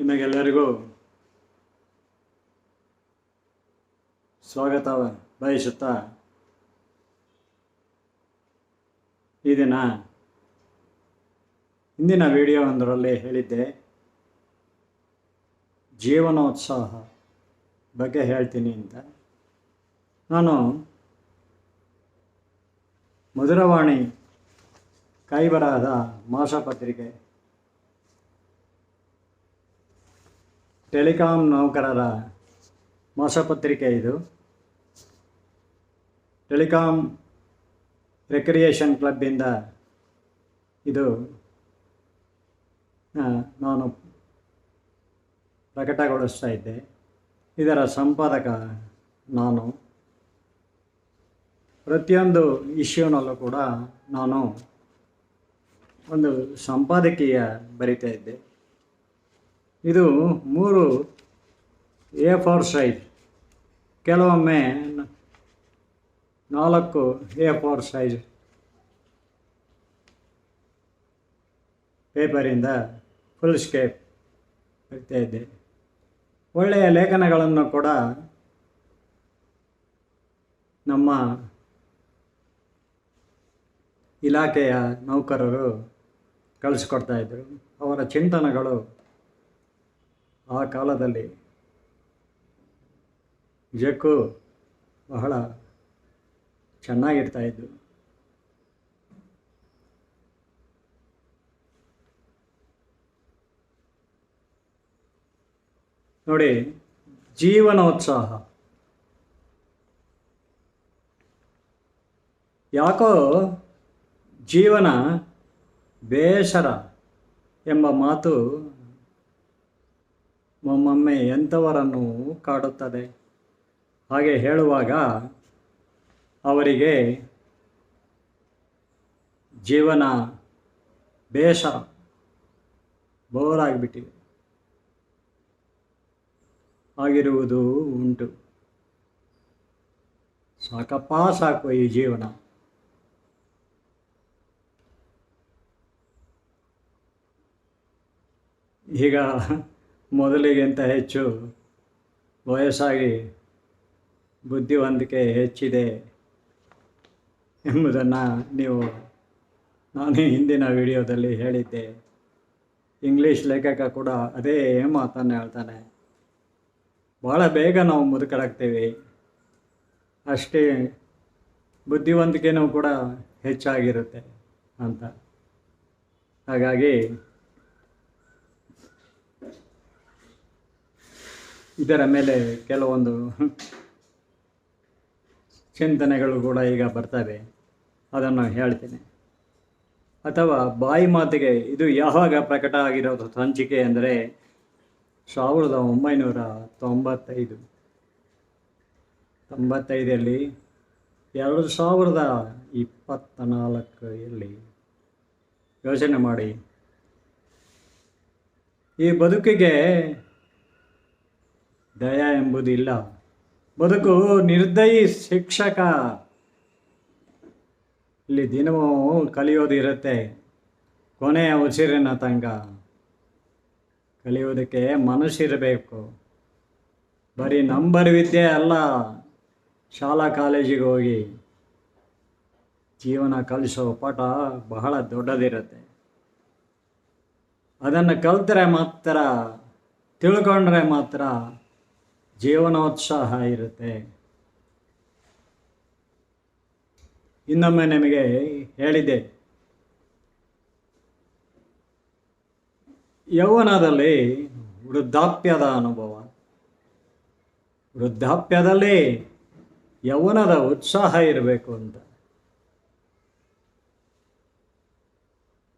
ನಿಮಗೆಲ್ಲರಿಗೂ ಸ್ವಾಗತ ಬಯಸುತ್ತಾ ಈ ದಿನ ಹಿಂದಿನ ವಿಡಿಯೋ ಒಂದರಲ್ಲಿ ಹೇಳಿದ್ದೆ, ಜೀವನೋತ್ಸಾಹ ಬಗ್ಗೆ ಹೇಳ್ತೀನಿ ಅಂತ. ನಾನು ಮಧುರವಾಣಿ ಕೈಬರಹದ ಮಾಸಪತ್ರಿಕೆ ಟೆಲಿಕಾಂ ನೌಕರರ ಮಾಸಪತ್ರಿಕೆ ಇದು. ಟೆಲಿಕಾಂ ರೆಕ್ರಿಯೇಷನ್ ಕ್ಲಬ್ಬಿಂದ ಇದು ನಾನು ಪ್ರಕಟಗೊಳಿಸ್ತಾ ಇದ್ದೆ. ಇದರ ಸಂಪಾದಕ ನಾನು. ಪ್ರತಿಯೊಂದು ಇಶ್ಯೂನಲ್ಲೂ ಕೂಡ ನಾನು ಒಂದು ಸಂಪಾದಕೀಯ ಬರಿತಾ ಇದ್ದೆ. ಇದು ಮೂರು ಎ ಫೋರ್ ಸೈಜ್. ಕೆಲವೊಮ್ಮೆ ನಾಲ್ಕು ಎ ಫೋರ್ ಸೈಜ್ ಪೇಪರಿಂದ ಫುಲ್ ಸ್ಕೇಪ್ ಇದ್ದೆ. ಒಳ್ಳೆಯ ಲೇಖನಗಳನ್ನು ಕೂಡ ನಮ್ಮ ಇಲಾಖೆಯ ನೌಕರರು ಕಳಿಸ್ಕೊಡ್ತಾ ಇದ್ದರು ಅವರ ಚಿಂತನೆಗಳು ಆ ಕಾಲದಲ್ಲಿ ನಿಜಕ್ಕೂ ಬಹಳ ಚೆನ್ನಾಗಿರ್ತಾ ಇದ್ದು ನೋಡಿ ಜೀವನೋತ್ಸಾಹ. ಯಾಕೋ ಜೀವನ ಬೇಸರ ಎಂಬ ಮಾತು ಒಮ್ಮೊಮ್ಮೆ ಎಂಥವರನ್ನು ಕಾಡುತ್ತದೆ? ಹಾಗೆ ಹೇಳುವಾಗ ಅವರಿಗೆ, ಜೀವನ ಬೇಸರ ಬೋರಾಗಿಬಿಟ್ಟಿದೆ. ಆಗಿರುವುದು ಉಂಟು. ಸಾಕಪ್ಪ ಸಾಕು ಈ ಜೀವನ. ಈಗ ಮೊದಲಿಗಿಂತ ಹೆಚ್ಚು ವಯಸ್ಸಾಗಿ ಬುದ್ಧಿವಂತಿಕೆ ಹೆಚ್ಚಿದೆ ಎಂಬುದನ್ನು ನೀವು ನಾನು ಹಿಂದಿನ ವಿಡಿಯೋದಲ್ಲಿ ಹೇಳಿದ್ದೆ. ಇಂಗ್ಲೀಷ್ ಲೇಖಕ ಕೂಡ ಅದೇ ಮಾತನ್ನು ಹೇಳ್ತಾನೆ. ಭಾಳ ಬೇಗ ನಾವು ಮುದುಕರಾಗ್ತೀವಿ ಅಷ್ಟೇ ಬುದ್ಧಿವಂತಿಕೆನೂ ಕೂಡ ಹೆಚ್ಚಾಗಿರುತ್ತೆ ಅಂತ. ಹಾಗಾಗಿ ಇದರ ಮೇಲೆ ಕೆಲವೊಂದು ಚಿಂತನೆಗಳು ಕೂಡ ಈಗ ಬರ್ತವೆ. ಅದನ್ನು ಹೇಳ್ತೇನೆ. ಅಥವಾ ಬಾಯಿ ಮಾತಿಗೆ ಇದು ಯಾವಾಗ ಪ್ರಕಟ ಆಗಿರೋದು? ಸಂಚಿಕೆ ಅಂದರೆ ಸಾವಿರದ ಒಂಬೈನೂರ ತೊಂಬತ್ತೈದು. ತೊಂಬತ್ತೈದರಲ್ಲಿ ಎರಡು ಸಾವಿರದ ಇಪ್ಪತ್ತ ನಾಲ್ಕರಲ್ಲಿ ಯೋಚನೆ ಮಾಡಿ. ಈ ಬದುಕಿಗೆ ದಯ ಎಂಬುದಿಲ್ಲ. ಬದುಕು ನಿರ್ದಯಿ ಶಿಕ್ಷಕ. ಇಲ್ಲಿ ದಿನವೂ ಕಲಿಯೋದಿರುತ್ತೆ ಕೊನೆಯ ಉಸಿರಿನ ತಂಗ. ಕಲಿಯೋದಕ್ಕೆ ಮನಸ್ಸಿರಬೇಕು. ಬರೀ ನಂಬರ್ ವಿದ್ಯೆ ಅಲ್ಲ, ಶಾಲಾ ಕಾಲೇಜಿಗೆ ಹೋಗಿ ಜೀವನ ಕಲಿಸೋ ಪಾಠ ಬಹಳ ದೊಡ್ಡದಿರುತ್ತೆ. ಅದನ್ನು ಕಲ್ತರೆ ಮಾತ್ರ, ತಿಳ್ಕೊಂಡ್ರೆ ಮಾತ್ರ ಜೀವನೋತ್ಸಾಹ ಇರುತ್ತೆ. ಇನ್ನೊಮ್ಮೆ ನಿಮಗೆ ಹೇಳಿದೆ. ಯೌವನದಲ್ಲಿ ವೃದ್ಧಾಪ್ಯದ ಅನುಭವ. ವೃದ್ಧಾಪ್ಯದಲ್ಲಿ ಯೌವನದ ಉತ್ಸಾಹ ಇರಬೇಕು ಅಂತ.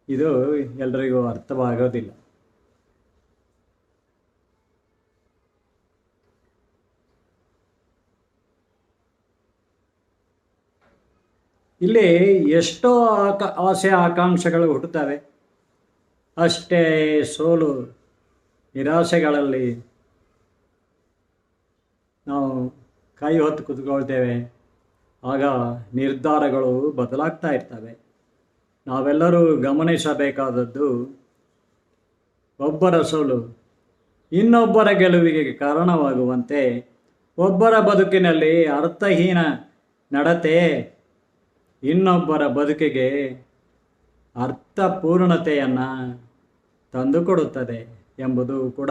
ಇದು ಎಲ್ರಿಗೂ ಅರ್ಥವಾಗೋದಿಲ್ಲ. ಇಲ್ಲಿ ಎಷ್ಟೋ ಆಕ, ಆಸೆ ಆಕಾಂಕ್ಷೆಗಳು ಹುಟ್ಟುತ್ತವೆ. ಅಷ್ಟೇ ಸೋಲು ನಿರಾಸೆಗಳಲ್ಲಿ ನಾವು ಕೈ ಹೊತ್ತು ಕುತ್ಕೊಳ್ತೇವೆ. ಆಗ ನಿರ್ಧಾರಗಳು ಬದಲಾಗ್ತಾ ಇರ್ತವೆ. ನಾವೆಲ್ಲರೂ ಗಮನಿಸಬೇಕಾದದ್ದು ಒಬ್ಬರ ಸೋಲು. ಇನ್ನೊಬ್ಬರ ಗೆಲುವಿಗೆ ಕಾರಣವಾಗುವಂತೆ ಒಬ್ಬರ ಬದುಕಿನಲ್ಲಿ ಅರ್ಥಹೀನ ನಡತೆ ಇನ್ನೊಬ್ಬರ ಬದುಕಿಗೆ ಅರ್ಥಪೂರ್ಣತೆಯನ್ನು ತಂದುಕೊಡುತ್ತದೆ ಎಂಬುದು ಕೂಡ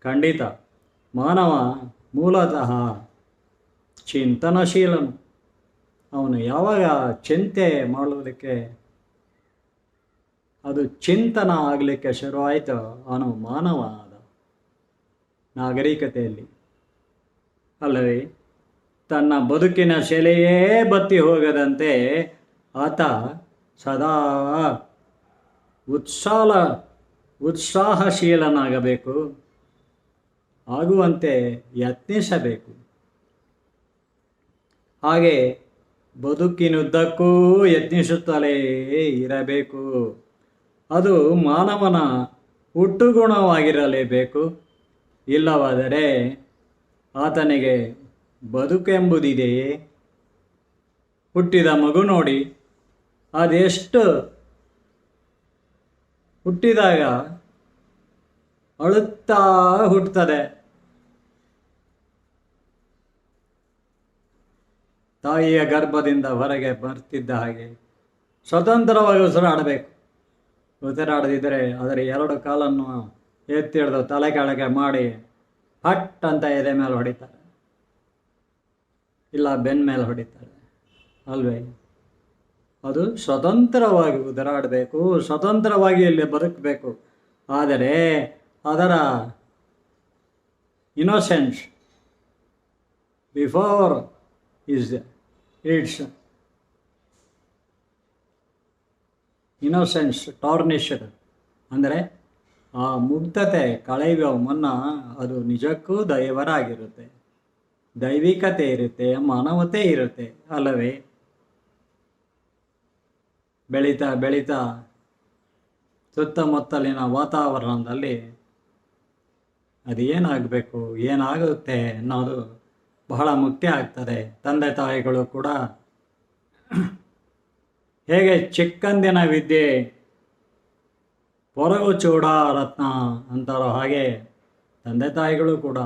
ಖಂಡಿತ. ಮಾನವ ಮೂಲತಃ ಚಿಂತನಶೀಲನು. ಅವನು ಯಾವಾಗ ಚಿಂತೆ ಮಾಡುವುದಕ್ಕೆ ಅದು ಚಿಂತನ ಆಗಲಿಕ್ಕೆ ಶುರುವಾಯಿತು ಅವನು ಮಾನವ ಆದ ನಾಗರಿಕತೆಯಲ್ಲಿ. ಅಲ್ಲವೇ? ತನ್ನ ಬದುಕಿನ ಶೆಲೆಯೇ ಬತ್ತಿ ಹೋಗದಂತೆ ಆತ ಸದಾ ಉತ್ಸಾಲ, ಉತ್ಸಾಹಶೀಲನಾಗಬೇಕು, ಆಗುವಂತೆ ಯತ್ನಿಸಬೇಕು. ಹಾಗೆ ಬದುಕಿನುದ್ದಕ್ಕೂ ಯತ್ನಿಸುತ್ತಲೇ ಇರಬೇಕು. ಅದು ಮಾನವನ ಹುಟ್ಟುಗುಣವಾಗಿರಲೇಬೇಕು ಇಲ್ಲವಾದರೆ ಆತನಿಗೆ ಬದುಕೆಂಬುದಿದೆಯೇ? ಹುಟ್ಟಿದ ಮಗು ನೋಡಿ. ಅದೆಷ್ಟು? ಹುಟ್ಟಿದಾಗ ಅಳುತ್ತಾ ಹುಟ್ಟುತ್ತದೆ. ತಾಯಿಯ ಗರ್ಭದಿಂದ ಹೊರಗೆ ಬರ್ತಿದ್ದ ಹಾಗೆ ಸ್ವತಂತ್ರವಾಗಿ ಉಸಿರಾಡಬೇಕು. ಉಸಿರಾಡದಿದ್ದರೆ ಅದರ ಎರಡು ಕಾಲನ್ನು ಎತ್ತಿಡ್ದು ತಲೆ ಕೆಳಗೆ ಮಾಡಿ ಹಟ್ ಅಂತ ಎದೆ ಮೇಲೆ ಹೊಡಿತಾರೆ. ಇಲ್ಲ, ಬೆನ್ ಮೇಲೆ ಹೊಡಿತಾರೆ. ಅಲ್ವೇ? ಅದು ಸ್ವತಂತ್ರವಾಗಿ ಉದರಾಡಬೇಕು, ಸ್ವತಂತ್ರವಾಗಿ ಇಲ್ಲಿ ಬದುಕಬೇಕು. ಆದರೆ ಅದರ innocence before is its innocence tarnished ಅಂದರೆ ಆ ಮುಗ್ಧತೆ ಕಳೆಯುವ ಮುನ್ನ ಅದು ನಿಜಕ್ಕೂ ದೈವರಾಗಿರುತ್ತೆ. ದೈವಿಕತೆ ಇರುತ್ತೆ, ಮಾನವತೆ ಇರುತ್ತೆ, ಅಲ್ಲವೇ? ಬೆಳೀತಾ ಬೆಳೀತಾ ಸುತ್ತಮುತ್ತಲಿನ ವಾತಾವರಣದಲ್ಲಿ ಅದು ಏನಾಗಬೇಕು ಏನಾಗುತ್ತೆ ಅನ್ನೋದು ಬಹಳ ಮುಖ್ಯ ಆಗ್ತದೆ. ತಂದೆ ತಾಯಿಗಳು ಕೂಡ ಹೇಗೆ ಚಿಕ್ಕಂದಿನ ವಿದ್ಯೆ ಪೊರಗು ಚೂಡ ರತ್ನ ಅಂತಾರೋ ಹಾಗೆ ತಂದೆ ತಾಯಿಗಳು ಕೂಡ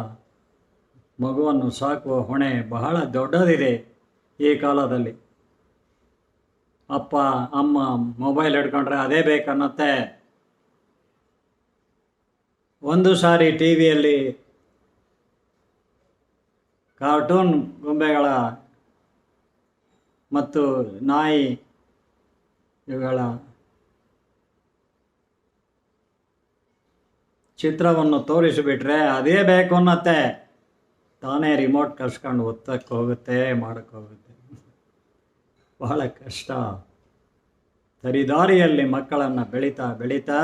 ಮಗುವನ್ನು ಸಾಕುವ ಹೊಣೆ ಬಹಳ ದೊಡ್ಡದಿದೆ ಈ ಕಾಲದಲ್ಲಿ. ಅಪ್ಪ, ಅಮ್ಮ ಮೊಬೈಲ್ ಹಿಡ್ಕೊಂಡ್ರೆ ಅದೇ ಬೇಕನ್ನತ್ತೆ. ಒಂದು ಸಾರಿ ಟಿ ವಿಯಲ್ಲಿ ಕಾರ್ಟೂನ್ ಗೊಂಬೆಗಳ ಮತ್ತು ನಾಯಿ ಇವುಗಳ ಚಿತ್ರವನ್ನು ತೋರಿಸಿಬಿಟ್ರೆ ಅದೇ ಬೇಕು ಅನ್ನತ್ತೆ ತಾನೇ ರಿಮೋಟ್ ಕರ್ಸ್ಕೊಂಡು ಒತ್ತಕ್ಕೆ ಹೋಗುತ್ತೆ, ಮಾಡಕ್ಕೆ ಹೋಗುತ್ತೆ. ಬಹಳ ಕಷ್ಟ. ಸರಿದಾರಿಯಲ್ಲಿ ಮಕ್ಕಳನ್ನು ಬೆಳೀತಾ ಬೆಳೀತಾ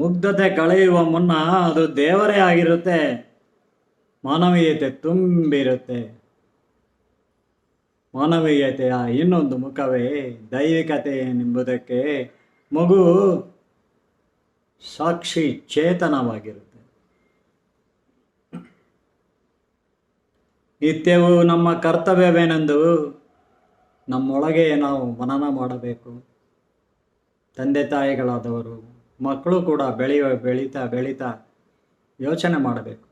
ಮುಗ್ಧತೆ ಕಳೆಯುವ ಮುನ್ನ ಅದು ದೇವರೇ ಆಗಿರುತ್ತೆ. ಮಾನವೀಯತೆ ತುಂಬಿರುತ್ತೆ. ಮಾನವೀಯತೆಯ ಇನ್ನೊಂದು ಮುಖವೇ ದೈವಿಕತೆ ಎಂಬುದಕ್ಕೆ ಮಗು ಸಾಕ್ಷಿ ಚೇತನವಾಗಿರುತ್ತೆ. ನಿತ್ಯವೂ ನಮ್ಮ ಕರ್ತವ್ಯವೇನೆಂದು ನಮ್ಮೊಳಗೆ ನಾವು ಮನನ ಮಾಡಬೇಕು. ತಂದೆ ತಾಯಿಗಳಾದವರು, ಮಕ್ಕಳು ಕೂಡ ಬೆಳೆಯ, ಬೆಳೀತಾ ಬೆಳೀತಾ ಯೋಚನೆ ಮಾಡಬೇಕು.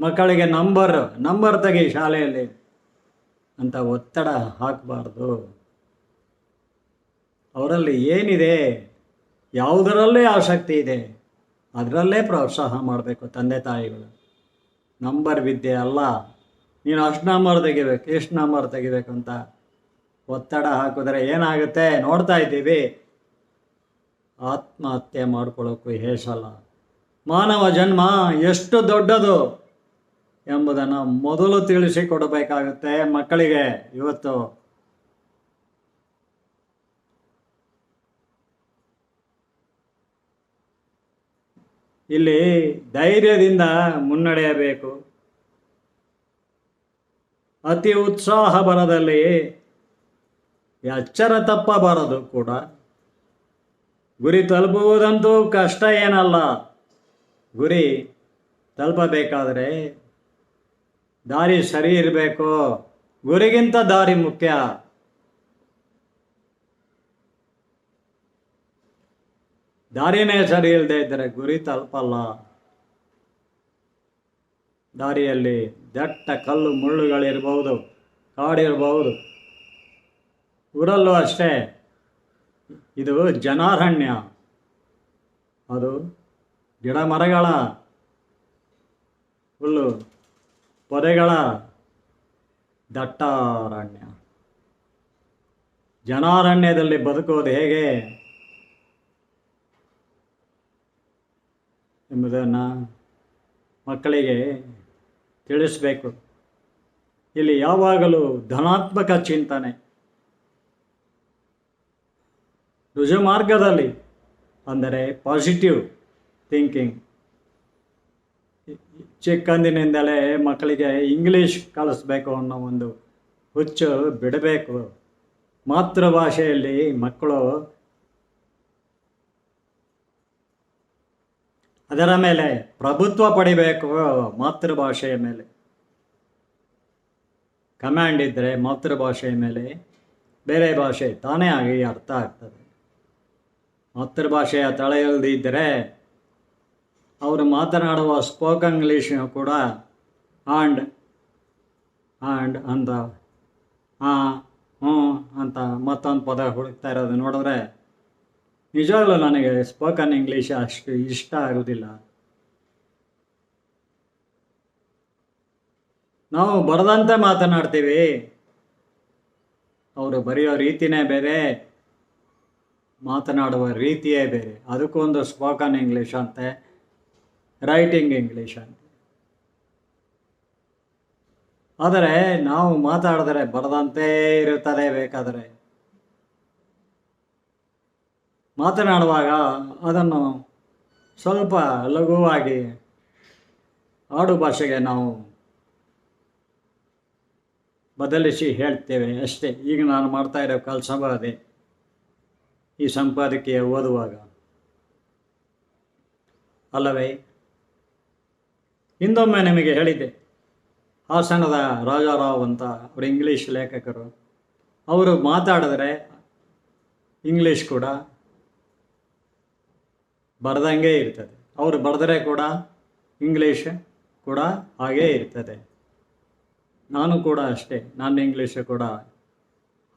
ಮಕ್ಕಳಿಗೆ ನಂಬರ್ ನಂಬರ್ ತೆಗಿ ಶಾಲೆಯಲ್ಲಿ ಅಂತ ಒತ್ತಡ ಹಾಕಬಾರ್ದು. ಅವರಲ್ಲಿ ಏನಿದೆ? ಯಾವುದರಲ್ಲೇ ಆಸಕ್ತಿ ಇದೆ, ಅದರಲ್ಲೇ ಪ್ರೋತ್ಸಾಹ ಮಾಡಬೇಕು ತಂದೆ ತಾಯಿಗಳು. ನಂಬರ್ ವಿದ್ಯೆ ಅಲ್ಲ. ನೀನು ಅಷ್ಟು ನಂಬರ್ ತೆಗಿಬೇಕು ಎಷ್ಟು ನಂಬರ್ ತೆಗಿಬೇಕು ಅಂತ ಒತ್ತಡ ಹಾಕಿದ್ರೆ ಏನಾಗುತ್ತೆ? ನೋಡ್ತಾ ಇದ್ದೀವಿ. ಆತ್ಮಹತ್ಯೆ ಮಾಡ್ಕೊಳ್ಳೋಕ್ಕೂ ಹೇಸಲ್ಲ. ಮಾನವ ಜನ್ಮ ಎಷ್ಟು ದೊಡ್ಡದು ಎಂಬುದನ್ನು ಮೊದಲು ತಿಳಿಸಿಕೊಡಬೇಕಾಗುತ್ತೆ ಮಕ್ಕಳಿಗೆ ಇವತ್ತು. ಇಲ್ಲಿ ಧೈರ್ಯದಿಂದ ಮುನ್ನಡೆಯಬೇಕು. ಅತಿ ಉತ್ಸಾಹ ಬರದಲ್ಲಿ ಎಚ್ಚರ ತಪ್ಪಬಾರದು ಕೂಡ. ಗುರಿ ತಲುಪುವುದಂತೂ ಕಷ್ಟ ಏನಲ್ಲ. ಗುರಿ ತಲುಪಬೇಕಾದರೆ ದಾರಿ ಸರಿ ಇರಬೇಕು. ಗುರಿಗಿಂತ ದಾರಿ ಮುಖ್ಯ. ದಾರಿನೇ ಸರಿ ಇಲ್ಲದೆ ಇದ್ದರೆ ಗುರಿ ತಲುಪಲ್ಲ. ದಾರಿಯಲ್ಲಿ ದಟ್ಟ ಕಲ್ಲು ಮುಳ್ಳುಗಳಿರಬಹುದು ಕಾಡಿರಬಹುದು ಊರಲ್ಲೂ ಅಷ್ಟೇ. ಇದು ಜನಾರಣ್ಯ. ಅದು ಗಿಡ ಮರಗಳ ಹುಲ್ಲು, ಪೊದೆಗಳ ದಟ್ಟಾರಣ್ಯ. ಜನಾರಣ್ಯದಲ್ಲಿ ಬದುಕೋದು ಹೇಗೆ? ಎಂಬುದನ್ನು ಮಕ್ಕಳಿಗೆ ತಿಳಿಸಬೇಕು. ಇಲ್ಲಿ ಯಾವಾಗಲೂ ಧನಾತ್ಮಕ ಚಿಂತನೆ. ರುಜು ಮಾರ್ಗದಲ್ಲಿ ಅಂದರೆ ಪಾಸಿಟಿವ್ ಥಿಂಕಿಂಗ್ ಚಿಕ್ಕಂದಿನಿಂದಲೇ ಮಕ್ಕಳಿಗೆ ಇಂಗ್ಲೀಷ್ ಕಲಿಸ್ಬೇಕು ಅನ್ನೋ ಒಂದು ಹುಚ್ಚು ಬಿಡಬೇಕು. ಮಾತೃಭಾಷೆಯಲ್ಲಿ ಮಕ್ಕಳು ಅದರ ಮೇಲೆ ಪ್ರಭುತ್ವ ಪಡಿಬೇಕು ಮಾತೃಭಾಷೆಯ ಮೇಲೆ. ಕಮ್ಯಾಂಡ್ ಇದ್ದರೆ ಮಾತೃಭಾಷೆಯ ಮೇಲೆ ಬೇರೆ ಭಾಷೆ ತಾನೇ ಆಗಿ ಅರ್ಥ ಆಗ್ತದೆ. ಮಾತೃಭಾಷೆಯ ತಳ ಇಲ್ಲದಿದ್ದರೆ ಅವರು ಮಾತನಾಡುವ ಸ್ಪೋಕ್ ಇಂಗ್ಲೀಷ್ ಕೂಡ ಆಂಡ್ ಆಂಡ್ ಅಂತ ಹಾಂ ಹ್ಞೂ ಅಂತ ಮತ್ತೊಂದು ಪದ ಹುಡುಕ್ತಾ ಇರೋದು ನೋಡಿದ್ರೆ ನಿಜವಾಗ್ಲೂ ನನಗೆ ಸ್ಪೋಕನ್ ಇಂಗ್ಲೀಷ್ ಅಷ್ಟು ಇಷ್ಟ ಆಗೋದಿಲ್ಲ. ನಾವು ಬರೆದಂತೆ ಮಾತನಾಡ್ತೀವಿ. ಅವರು ಬರೆಯೋ ರೀತಿನೇ ಬೇರೆ, ಮಾತನಾಡುವ ರೀತಿಯೇ ಬೇರೆ. ಅದಕ್ಕೊಂದು ಸ್ಪೋಕನ್ ಇಂಗ್ಲೀಷ್ ಅಂತೆ ರೈಟಿಂಗ್ ಇಂಗ್ಲೀಷ್ ಅಂತ. ಆದರೆ ನಾವು ಮಾತಾಡಿದ್ರೆ ಬರೆದಂತೆ ಇರುತ್ತದೆ ಬೇಕಾದರೆ ಮಾತನಾಡುವಾಗ ಅದನ್ನು ಸ್ವಲ್ಪ ಲಘುವಾಗಿ ಆಡು ಭಾಷೆಗೆ ನಾವು ಬದಲಿಸಿ ಹೇಳ್ತೇವೆ ಅಷ್ಟೇ. ಈಗ ನಾನು ಮಾಡ್ತಾ ಇರೋ ಕೆಲಸ ಈ ಸಂಪಾದಕೀಯ ಓದುವಾಗ. ಅಲ್ಲವೇ? ಹಿಂದೊಮ್ಮೆ ನಿಮಗೆ ಹೇಳಿದ್ದೆ. ಹಾಸನದ ರಾಜಾರಾವ್ ಅಂತ ಅವರು ಇಂಗ್ಲೀಷ್ ಲೇಖಕರು. ಅವರು ಮಾತಾಡಿದ್ರೆ ಇಂಗ್ಲೀಷ್ ಕೂಡ ಬರ್ದಂಗೆ ಇರ್ತದೆ. ಅವರು ಬರೆದರೆ ಕೂಡ ಇಂಗ್ಲೀಷ್ ಕೂಡ ಹಾಗೇ ಇರ್ತದೆ. ನಾನು ಕೂಡ ಅಷ್ಟೇ ನನ್ನ ಇಂಗ್ಲೀಷು ಕೂಡ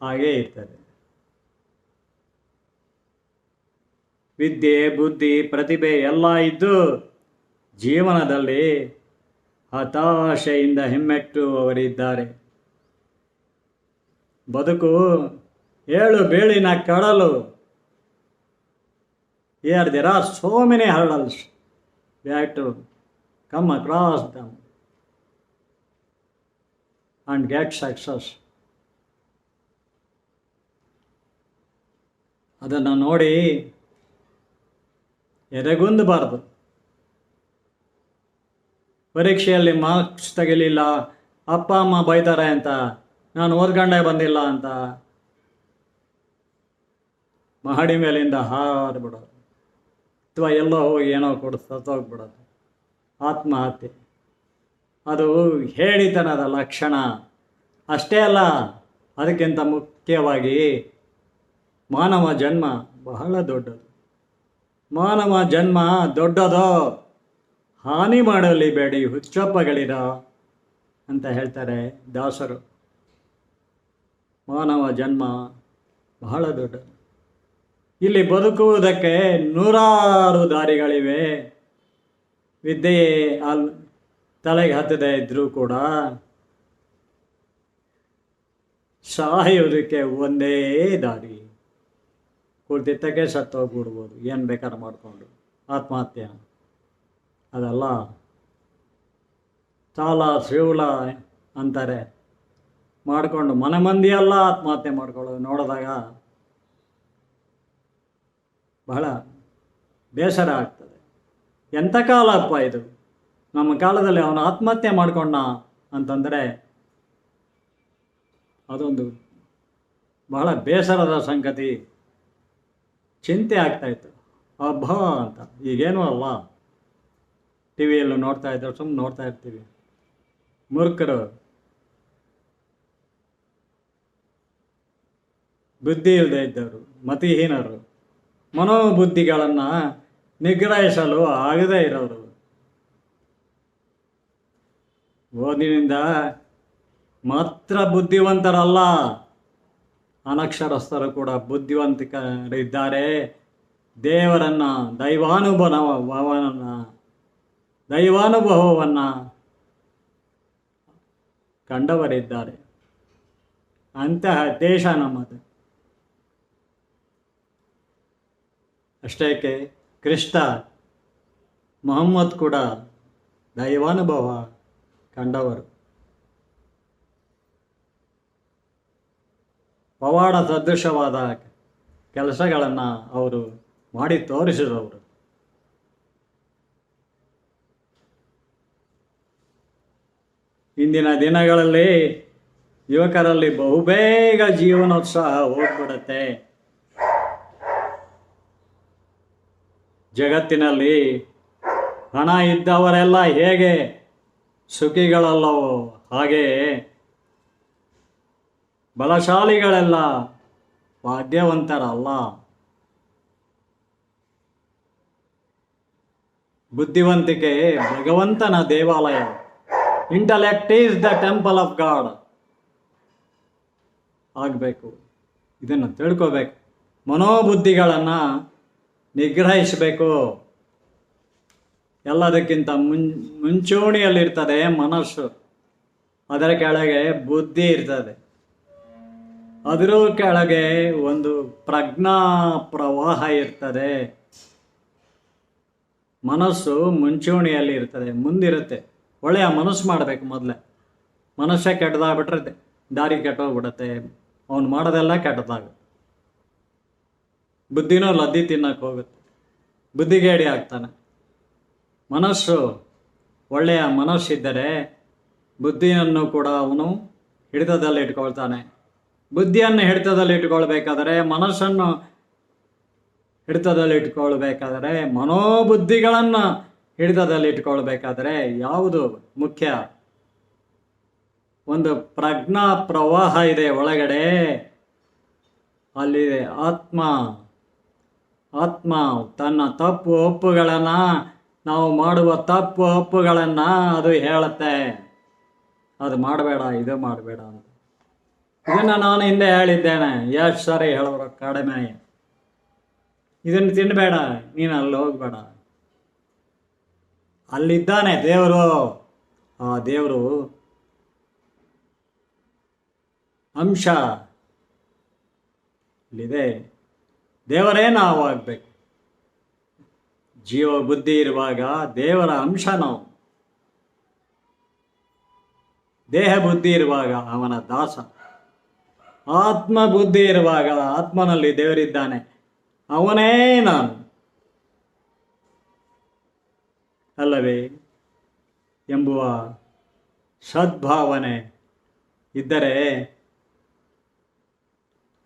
ಹಾಗೇ ಇರ್ತದೆ. ವಿದ್ಯೆ, ಬುದ್ಧಿ, ಪ್ರತಿಭೆ ಎಲ್ಲ ಇದ್ದು ಜೀವನದಲ್ಲಿ ಹತಾಶೆಯಿಂದ ಹಿಮ್ಮೆಟ್ಟುವವರಿದ್ದಾರೆ ಬದುಕು ಏಳು ಬೇಳಿನ ಕಡಲು Here there are so many hurdles. We have to come across them and get success. ಅದನ್ನು ನೋಡಿ ಎದೆಗುಂದಬಾರ್ದು ಪರೀಕ್ಷೆಯಲ್ಲಿ ಮಾರ್ಕ್ಸ್ ತೆಗಿಲಿಲ್ಲ, ಅಪ್ಪ, ಅಮ್ಮ ಬೈತಾರೆ ಅಂತ, ನಾನು ಓದ್ಕೊಂಡೇ ಬಂದಿಲ್ಲ ಅಂತ, ಮಹಡಿ ಮೇಲಿಂದ ಹಾರಿಬಿಡೋದು ಅಥವಾ ಎಲ್ಲೋ ಹೋಗಿ ಏನೋ ಕೊಡು ಸತ್ತೋಗ್ಬಿಡೋದು ಆತ್ಮಹತ್ಯೆ. ಅದು ಹೇಳಿತನದ ಲಕ್ಷಣ. ಅಷ್ಟೇ ಅಲ್ಲ, ಅದಕ್ಕಿಂತ ಮುಖ್ಯವಾಗಿ ಮಾನವ ಜನ್ಮ ಬಹಳ ದೊಡ್ಡದು. ಮಾನವ ಜನ್ಮ ದೊಡ್ಡದೋ, ಹಾನಿ ಮಾಡಲಿ ಬೇಡಿ ಹುಚ್ಚಪ್ಪಗಳಿರ ಅಂತ ಹೇಳ್ತಾರೆ ದಾಸರು. ಮಾನವ ಜನ್ಮ ಬಹಳ ದೊಡ್ಡದು. ಇಲ್ಲಿ ಬದುಕುವುದಕ್ಕೆ ನೂರಾರು ದಾರಿಗಳಿವೆ. ವಿದ್ಯೆ ಅಲ್ ತಲೆಗೆ ಹತ್ತದೇ ಇದ್ದರೂ ಕೂಡ ಸಾಯುವುದಕ್ಕೆ ಒಂದೇ ದಾರಿ. ಕುಳಿತಿತ್ತಕ್ಕೆ ಸತ್ತೋಗ್ಬಿಡ್ಬೋದು ಏನು ಬೇಕಾದ್ರೆ ಮಾಡಿಕೊಂಡು. ಆತ್ಮಹತ್ಯೆ. ಅದಲ್ಲ. ಸಾಲ ಶಿವಲ ಅಂತಾರೆ. ಮಾಡಿಕೊಂಡು ಮನೆ ಮಂದಿಯೆಲ್ಲ ಆತ್ಮಹತ್ಯೆ ಮಾಡ್ಕೊಳ್ಳೋದು ನೋಡಿದಾಗ ಬಹಳ ಬೇಸರ ಆಗ್ತದೆ. ಎಂಥ ಕಾಲಪ್ಪ ಇದು? ನಮ್ಮ ಕಾಲದಲ್ಲಿ ಅವನು ಆತ್ಮಹತ್ಯೆ ಮಾಡಿಕೊಂಡ ಅಂತಂದರೆ ಅದೊಂದು ಬಹಳ ಬೇಸರದ ಸಂಗತಿ. ಚಿಂತೆ ಆಗ್ತಾಯಿತ್ತು ಅಬ್ಬ ಅಂತ. ಈಗೇನು ಅಲ್ಲ. ಟಿ ವಿಯಲ್ಲೂ ನೋಡ್ತಾ ಇದ್ದರು ಸುಮ್ಮನೆ ನೋಡ್ತಾ ಇರ್ತೀವಿ. ಮೂರ್ಖರು. ಬುದ್ಧಿ ಇಲ್ಲದೆ ಇದ್ದವರು, ಮತಿಹೀನರು. ಮನೋಬುದ್ಧಿಗಳನ್ನು ನಿಗ್ರಹಿಸಲು ಆಗದೇ ಇರೋರು ಓದಿನಿಂದ ಮಾತ್ರ ಬುದ್ಧಿವಂತರಲ್ಲ. ಅನಕ್ಷರಸ್ಥರು ಕೂಡ ಬುದ್ಧಿವಂತಿಕರಿದ್ದಾರೆ. ದೇವರನ್ನು, ದೈವಾನುಭವವನ್ನು ದೈವಾನುಭವವನ್ನು ಕಂಡವರಿದ್ದಾರೆ. ಅಂತಹ ದೇಶ ನಮ್ಮದು. ಅಷ್ಟೇಕೆ ಕೃಷ್ಣ ಮೊಹಮ್ಮದ್ ಕೂಡ ದೈವಾನುಭವ ಕಂಡವರು. ಪವಾಡ ಸದೃಶವಾದ ಕೆಲಸಗಳನ್ನು ಅವರು ಮಾಡಿ ತೋರಿಸಿದವರು. ಇಂದಿನ ದಿನಗಳಲ್ಲಿ ಯುವಕರಲ್ಲಿ ಬಹುಬೇಗ ಜೀವನೋತ್ಸಾಹ ಹೋಗ್ಬಿಡುತ್ತೆ. ಜಗತ್ತಿನಲ್ಲಿ ಹಣ ಇದ್ದವರೆಲ್ಲ ಹೇಗೆ ಸುಖಿಗಳಲ್ಲವೋ ಹಾಗೆ ಬಲಶಾಲಿಗಳೆಲ್ಲ ವಾದ್ಯವಂತರಲ್ಲ ಬುದ್ಧಿವಂತಿಕೆ ಭಗವಂತನ ದೇವಾಲಯ. Intellect is the temple of God ಆಗಬೇಕು. ಇದನ್ನು ತಿಳ್ಕೋಬೇಕು. ಮನೋಬುದ್ಧಿಗಳನ್ನು ನಿಗ್ರಹಿಸಬೇಕು. ಎಲ್ಲದಕ್ಕಿಂತ ಮುಂ ಮುಂಚೂಣಿಯಲ್ಲಿರ್ತದೆ ಮನಸ್ಸು. ಅದರ ಕೆಳಗೆ ಬುದ್ಧಿ ಇರ್ತದೆ. ಅದರ ಕೆಳಗೆ ಒಂದು ಪ್ರಜ್ಞಾ ಪ್ರವಾಹ ಇರ್ತದೆ. ಮನಸ್ಸು ಮುಂಚೂಣಿಯಲ್ಲಿ ಇರ್ತದೆ, ಮುಂದಿರುತ್ತೆ. ಒಳ್ಳೆಯ ಮನಸ್ಸು ಮಾಡಬೇಕು ಮೊದಲೇ. ಮನಸ್ಸೇ ಕೆಟ್ಟದಾಗ್ಬಿಟ್ರೆ ದಾರಿ ಕೆಟ್ಟೋಗ್ಬಿಡುತ್ತೆ. ಅವನು ಮಾಡೋದೆಲ್ಲ ಕೆಟ್ಟದಾಗುತ್ತೆ. ಬುದ್ಧಿನೂ ಲದ್ದಿ ತಿನ್ನಕ್ಕೆ ಹೋಗುತ್ತೆ. ಬುದ್ಧಿಗೇಡಿ ಆಗ್ತಾನೆ. ಮನಸ್ಸು ಒಳ್ಳೆಯ ಮನಸ್ಸಿದ್ದರೆ ಬುದ್ಧಿಯನ್ನು ಕೂಡ ಅವನು ಹಿಡಿತದಲ್ಲಿ ಇಟ್ಕೊಳ್ತಾನೆ. ಬುದ್ಧಿಯನ್ನು ಹಿಡಿತದಲ್ಲಿ ಇಟ್ಕೊಳ್ಬೇಕಾದರೆ ಮನಸ್ಸನ್ನು ಹಿಡಿತದಲ್ಲಿ ಇಟ್ಕೊಳ್ಬೇಕಾದರೆ ಮನೋಬುದ್ಧಿಗಳನ್ನು ಹಿಡಿತದಲ್ಲಿ ಇಟ್ಕೊಳ್ಬೇಕಾದರೆ ಯಾವುದು ಮುಖ್ಯ? ಒಂದು ಪ್ರಜ್ಞಾ ಪ್ರವಾಹ ಇದೆ ಒಳಗಡೆ. ಅಲ್ಲಿ ಆತ್ಮ. ಆತ್ಮ, ತನ್ನ ತಪ್ಪು ಒಪ್ಪುಗಳನ್ನು, ನಾವು ಮಾಡುವ ತಪ್ಪು ಒಪ್ಪುಗಳನ್ನು ಅದು ಹೇಳುತ್ತೆ. ಅದು ಮಾಡಬೇಡ, ಇದು ಮಾಡಬೇಡ ಅಂತ. ಇದನ್ನು ನಾನು ಹಿಂದೆ ಹೇಳಿದ್ದೇನೆ. ಎಷ್ಟು ಸಾರಿ ಹೇಳೋರು ಕಡಿಮೆ. ಇದನ್ನು ತಿನ್ನಬೇಡ ನೀನು ಅಲ್ಲಿ ಹೋಗಬೇಡ. ಅಲ್ಲಿದ್ದಾನೆ ದೇವರು. ಆ ದೇವರು ಅಂಶ ಇಲ್ಲಿದೆ. ದೇವರೇ ನಾವು ಆಗಬೇಕು. ಜೀವ ಬುದ್ಧಿ ಇರುವಾಗ ದೇವರ ಅಂಶ ನಾವು. ದೇಹ ಬುದ್ಧಿ ಇರುವಾಗ ಅವನ ದಾಸ. ಆತ್ಮ ಬುದ್ಧಿ ಇರುವಾಗ ಆತ್ಮನಲ್ಲಿ ದೇವರಿದ್ದಾನೆ. ಅವನೇ ನಾನು. ಅಲ್ಲವೇ, ಎಂಬುವ ಸದ್ಭಾವನೆ ಇದ್ದರೆ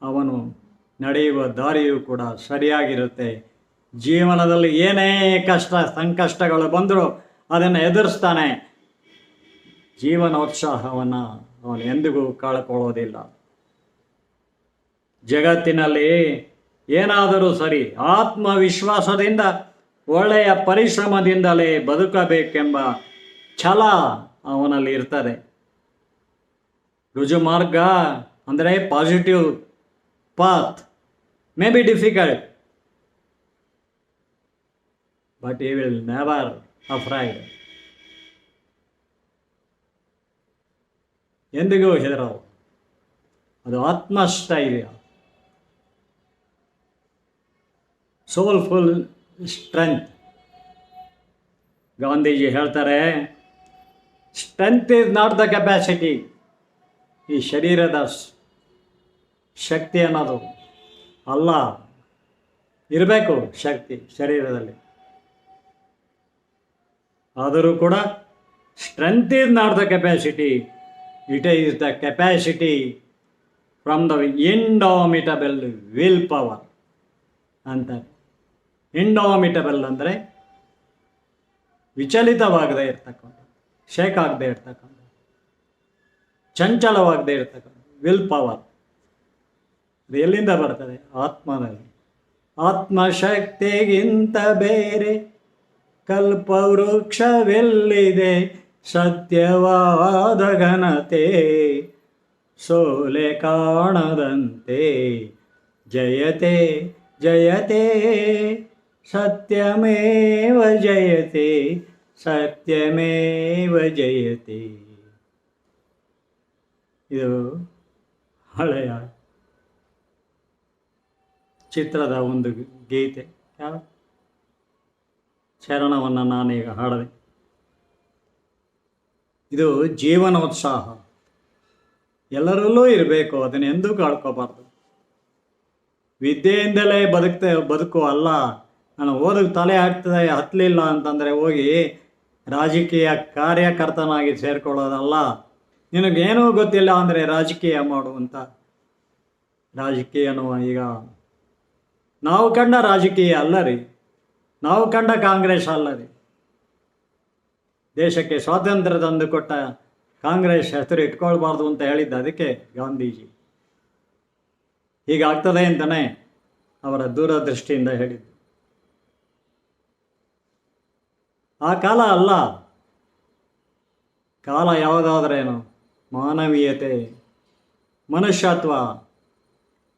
ಅವನು ನಡೆಯುವ ದಾರಿಯೂ ಕೂಡ ಸರಿಯಾಗಿರುತ್ತೆ. ಜೀವನದಲ್ಲಿ ಏನೇ ಕಷ್ಟ, ಸಂಕಷ್ಟಗಳು ಬಂದರೂ ಅದನ್ನು ಎದುರಿಸ್ತಾನೆ. ಜೀವನೋತ್ಸಾಹವನ್ನು ಅವನು ಎಂದಿಗೂ ಕಳ್ಕೊಳ್ಳೋದಿಲ್ಲ. ಜಗತ್ತಿನಲ್ಲಿ ಏನಾದರೂ ಸರಿ ಆತ್ಮವಿಶ್ವಾಸದಿಂದ, ಒಳ್ಳೆಯ ಪರಿಶ್ರಮದಿಂದಲೇ ಬದುಕಬೇಕೆಂಬ ಛಲ ಅವನಲ್ಲಿ ಇರ್ತದೆ. ರುಜು ಮಾರ್ಗ ಅಂದರೆ positive path may be difficult but he will never afraid. ಎಂದಿಗೂ ಹೆದರವು ಅದು ಆತ್ಮಸ್ಥೈರ್ಯ. ಸೋಲ್ಫುಲ್ ಸ್ಟ್ರೆಂತ್ ಗಾಂಧೀಜಿ ಹೇಳ್ತಾರೆ strength is not the capacity ಈ ಶರೀರದ ಶಕ್ತಿ ಅನ್ನೋದು ಅಲ್ಲ, ಇರಬೇಕು ಶಕ್ತಿ ಶರೀರದಲ್ಲಿ. ಆದರೂ ಕೂಡ strength is not the capacity it is the capacity from the indomitable will power ಅಂತ. ಇಂಡಾಮಿಟಬಲ್ ಅಂದರೆ ವಿಚಲಿತವಾಗದೇ ಇರ್ತಕ್ಕಂಥ ಶೇಕ್ ಆಗದೆ ಇರ್ತಕ್ಕಂಥ, ಚಂಚಲವಾಗದೇ ಇರ್ತಕ್ಕಂಥ ವಿಲ್ ಪವರ್ ಅದು ಎಲ್ಲಿಂದ ಬರ್ತದೆ? ಆತ್ಮನಲ್ಲಿ. ಆತ್ಮಶಕ್ತಿಗಿಂತ ಬೇರೆ ಕಲ್ಪವೃಕ್ಷವೆಲ್ಲಿದೆ? ಸತ್ಯವಾದ ಘನತೆ ಸೋಲೆ ಕಾಣದಂತೆ. ಜಯತೆ ಜಯತೆ, ಸತ್ಯಮೇವ ಜಯತೆ ಸತ್ಯಮೇವ ಜಯತೆ. ಇದು ಹಳೆಯ ಚಿತ್ರದ ಒಂದು ಗೀತೆ. ಯಾವ ಚರಣವನ್ನು ನಾನೀಗ ಹಾಡದೆ. ಇದು ಜೀವನೋತ್ಸಾಹ. ಎಲ್ಲರಲ್ಲೂ ಇರಬೇಕು, ಅದನ್ನು ಎಂದೂ ಕಳ್ಕೋಬಾರ್ದು ವಿದ್ಯೆಯಿಂದಲೇ ಬದುಕ್ತೆ, ಬದುಕು ಅಲ್ಲ. ನಾನು ಓದಕ್ಕೆ ತಲೆ ಹಾಕ್ತದೆ ಹತ್ತಲಿಲ್ಲ ಅಂತಂದರೆ ಹೋಗಿ ರಾಜಕೀಯ ಕಾರ್ಯಕರ್ತನಾಗಿ ಸೇರ್ಕೊಳ್ಳೋದಲ್ಲ. ನಿನಗೇನೂ ಗೊತ್ತಿಲ್ಲ ಅಂದರೆ ರಾಜಕೀಯ ಮಾಡು ಅಂತ. ರಾಜಕೀಯನೂ ಈಗ ನಾವು ಕಂಡ ರಾಜಕೀಯ ಅಲ್ಲ ರೀ. ನಾವು ಕಂಡ ಕಾಂಗ್ರೆಸ್ ಅಲ್ಲ ರೀ. ದೇಶಕ್ಕೆ ಸ್ವಾತಂತ್ರ್ಯ ತಂದು ಕೊಟ್ಟ ಕಾಂಗ್ರೆಸ್ ಹೆಸರು ಇಟ್ಕೊಳ್ಬಾರ್ದು ಅಂತ ಹೇಳಿದ್ದ ಅದಕ್ಕೆ ಗಾಂಧೀಜಿ. ಹೀಗಾಗ್ತದೆ ಅಂತಲೇ ಅವರ ದೂರದೃಷ್ಟಿಯಿಂದ ಹೇಳಿದ್ದು. ಆ ಕಾಲ ಅಲ್ಲ. ಕಾಲ ಯಾವುದಾದ್ರೇನು ಮಾನವೀಯತೆ, ಮನುಷ್ಯತ್ವ,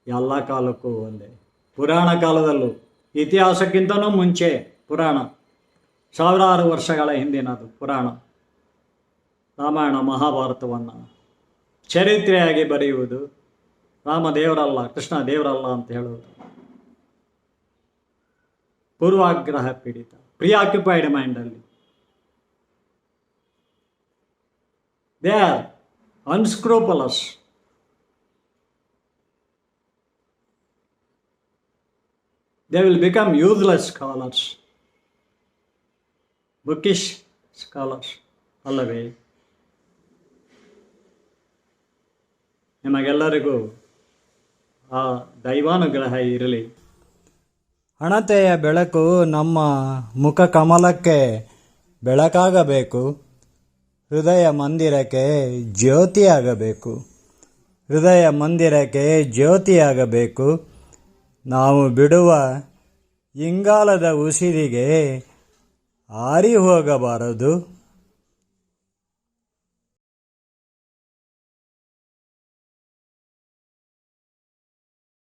ಎಲ್ಲ ಕಾಲಕ್ಕೂ ಒಂದೇ. ಪುರಾಣ ಕಾಲದಲ್ಲೂ, ಇತಿಹಾಸಕ್ಕಿಂತನೂ ಮುಂಚೆ ಪುರಾಣ. ಸಾವಿರಾರು ವರ್ಷಗಳ ಹಿಂದಿನದು ಪುರಾಣ. ರಾಮಾಯಣ ಮಹಾಭಾರತವನ್ನು ಚರಿತ್ರೆಯಾಗಿ ಬರೆಯುವುದು ರಾಮ ದೇವರಲ್ಲ ಕೃಷ್ಣ ದೇವರಲ್ಲ ಅಂತ ಹೇಳುವುದು. ಪೂರ್ವಾಗ್ರಹ ಪೀಡಿತ ಪ್ರಿಯಾಕ್ಯುಪೈಡ್ ಮೈಂಡಲ್ಲಿ they are unscrupulous they will become useless scholars bookish scholars ಅಲ್ಲವೇ? ನಿಮಗೆಲ್ಲರಿಗೂ ಆ ದೈವಾನುಗ್ರಹ ಇರಲಿ. ಹಣತೆಯ ಬೆಳಕು ನಮ್ಮ ಮುಖ ಕಮಲಕ್ಕೆ ಬೆಳಕಾಗಬೇಕು. ಹೃದಯ ಮಂದಿರಕ್ಕೆ ಜ್ಯೋತಿಯಾಗಬೇಕು. ಹೃದಯ ಮಂದಿರಕ್ಕೆ ಜ್ಯೋತಿಯಾಗಬೇಕು. ನಾವು ಬಿಡುವ ಇಂಗಾಲದ ಉಸಿರಿಗೆ ಆರಿ ಹೋಗಬಾರದು